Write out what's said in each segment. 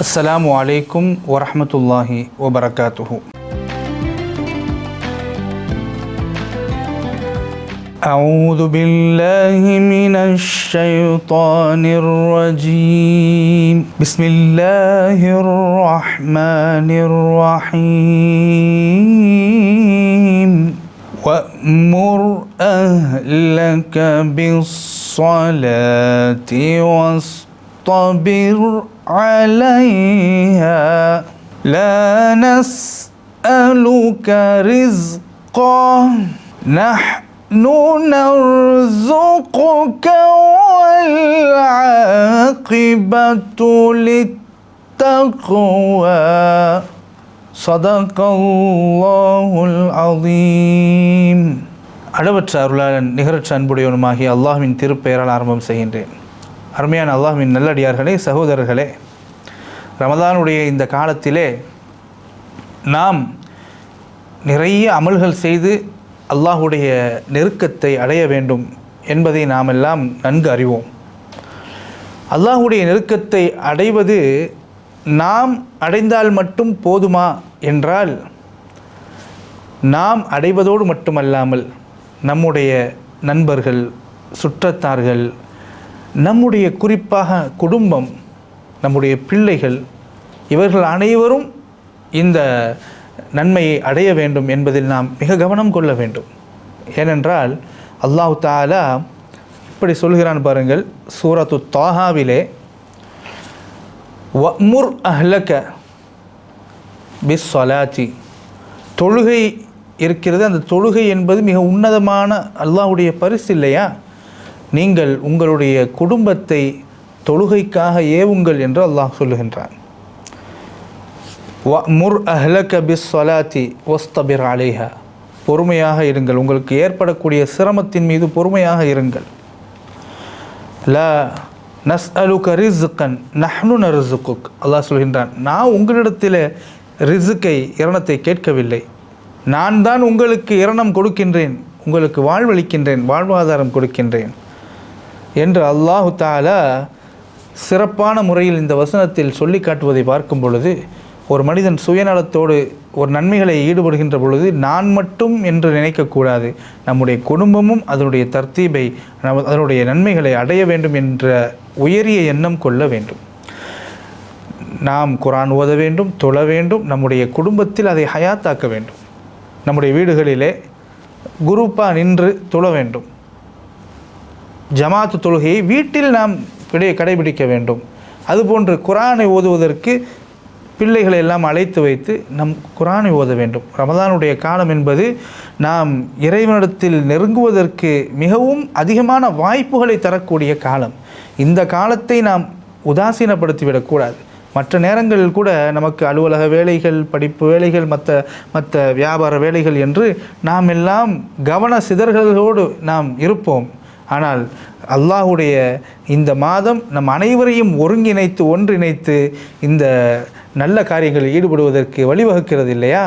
السلام عليكم ورحمة الله وبركاته. أعوذ بالله من الشيطان الرجيم. بسم الله الرحمن الرحيم. وأمر أهلك بالصلاة واصطبر عليها لا نسألك رزقا نحن نرزقك والعاقبة للتقوى صدق الله العظيم அளவற்ற அருளாளன் நிகரற்ற அன்புடையவனுமாகிய அல்லாஹ்வின் திருப்பெயரால் ஆரம்பம் செய்கின்றேன் அருமையான அல்லாஹின் நல்லடியார்களே சகோதரர்களே ரமதானுடைய இந்த காலத்திலே நாம் நிறைய அமல்கள் செய்து அல்லாஹுடைய நெருக்கத்தை அடைய வேண்டும் என்பதை நாம் எல்லாம் நன்கு அறிவோம். அல்லாஹுடைய நெருக்கத்தை அடைவது நாம் அடைந்தால் மட்டும் போதுமா என்றால் நாம் அடைவதோடு மட்டுமல்லாமல் நம்முடைய நண்பர்கள் சுற்றத்தார்கள் நம்முடைய குறிப்பாக குடும்பம் நம்முடைய பிள்ளைகள் இவர்கள் அனைவரும் இந்த நன்மையை அடைய வேண்டும் என்பதில் நாம் மிக கவனம் கொள்ள வேண்டும். ஏனென்றால் அல்லாஹு தாலா இப்படி சொல்கிறான் பாருங்கள் சூரத்து தாஹாவிலே வமுர் அஹ்லக பிஸ் சொலாத்தி தொழுகை இருக்கிறது அந்த தொழுகை என்பது மிக உன்னதமான அல்லாஹுடைய பரிசு இல்லையா? நீங்கள் உங்களுடைய குடும்பத்தை தொழுகைக்காக ஏவுங்கள் என்று அல்லாஹ் சொல்லுகின்றான். முர் அஹ்லக பிஸ் சொலாத்தி ஒஸ்தபிர் அலேஹா. பொறுமையாக இருங்கள். உங்களுக்கு ஏற்படக்கூடிய சிரமத்தின் மீது பொறுமையாக இருங்கள். ல நஸ் அலுக ரிசுக்கன் நஹ்னு நரிசுக்குக் அல்லாஹ் சொல்கின்றான். நான் உங்களிடத்தில் ரிசுக்கை இரணத்தை கேட்கவில்லை. நான் தான் உங்களுக்கு இரணம் கொடுக்கின்றேன். உங்களுக்கு வாழ்வளிக்கின்றேன் வாழ்வாதாரம் கொடுக்கின்றேன். என்று அல்லாஹு தாலா சிறப்பான முறையில் இந்த வசனத்தில் சொல்லி காட்டுவதை பார்க்கும் பொழுது ஒரு மனிதன் சுயநலத்தோடு ஒரு நன்மைகளை ஈடுபடுகின்ற பொழுது நான் மட்டும் என்று நினைக்கக்கூடாது. நம்முடைய குடும்பமும் அதனுடைய தர்த்தீபை நம் அதனுடைய நன்மைகளை அடைய வேண்டும் என்ற உயரிய எண்ணம் கொள்ள வேண்டும். நாம் குரான் ஓத வேண்டும் தொழ வேண்டும் நம்முடைய குடும்பத்தில் அதை ஹயாத்தாக்க வேண்டும். நம்முடைய வீடுகளிலே குரூப்பாக நின்று தொழ வேண்டும். ஜமாத்து தொழுகையை வீட்டில் நாம் விடைய கடைபிடிக்க வேண்டும். அதுபோன்று குரானை ஓதுவதற்கு பிள்ளைகளை எல்லாம் அழைத்து வைத்து நம் குரானை ஓத வேண்டும். ரமதானுடைய காலம் என்பது நாம் இறைவனிடத்தில் நெருங்குவதற்கு மிகவும் அதிகமான வாய்ப்புகளை தரக்கூடிய காலம். இந்த காலத்தை நாம் உதாசீனப்படுத்திவிடக்கூடாது. மற்ற நேரங்களில் கூட நமக்கு அலுவலக வேலைகள் படிப்பு வேலைகள் மற்ற மற்ற வியாபார வேலைகள் என்று நாம் எல்லாம் கவன சிதறல்களோடு நாம் இருப்போம். ஆனால் அல்லாஹுடைய இந்த மாதம் நம் அனைவரையும் ஒருங்கிணைத்து ஒன்றிணைத்து இந்த நல்ல காரியங்களில் ஈடுபடுவதற்கு வழிவகுக்கிறது இல்லையா?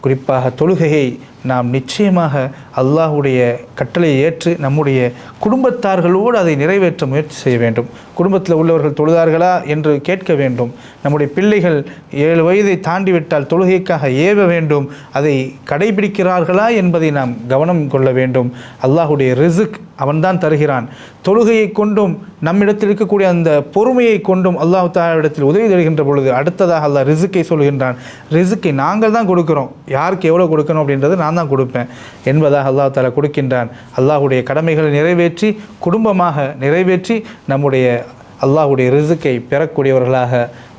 குறிப்பாக தொழுகையை நாம் நிச்சயமாக அல்லாஹுடைய கட்டளையை ஏற்று நம்முடைய குடும்பத்தார்களோடு அதை நிறைவேற்ற முயற்சி செய்ய வேண்டும். குடும்பத்தில் உள்ளவர்கள் தொழுதார்களா என்று கேட்க வேண்டும். நம்முடைய பிள்ளைகள் ஏழு வயதை தாண்டிவிட்டால் தொழுகைக்காக ஏவ வேண்டும். அதை கடைபிடிக்கிறார்களா என்பதை நாம் கவனம் கொள்ள வேண்டும். அல்லாஹுடைய ரிசுக் அவன்தான் தருகிறான். தொழுகையை கொண்டும் நம்மிடத்தில் இருக்கக்கூடிய அந்த பொறுமையை கொண்டும் அல்லாஹ் தாலிடத்தில் உதவி தருகின்ற பொழுது அடுத்ததாக அல்லாஹ் ரிசுக்கை சொல்கின்றான். ரிசுக்கை நாங்கள் தான் கொடுக்குறோம். யாருக்கு எவ்வளோ கொடுக்கணும் அப்படின்றது நான் தான் கொடுப்பேன் என்பதாக அல்லாஹ் தாலா கொடுக்கின்றான். அல்லாஹுடைய கடமைகளை நிறைவேற்றி குடும்பமாக நிறைவேற்றி நம்முடைய அல்லாஹுடைய ரிசுக்கை பெறக்கூடியவர்களாக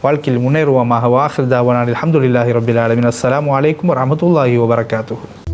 வாழ்க்கையில் முன்னேறுவோமாக. வாஹிர் தாவான் அலமதுல்லாஹி ரபில் அலமின் அஸ்லாம் வலைக்கம் வரமத்துல்லாஹி வபரகாத்து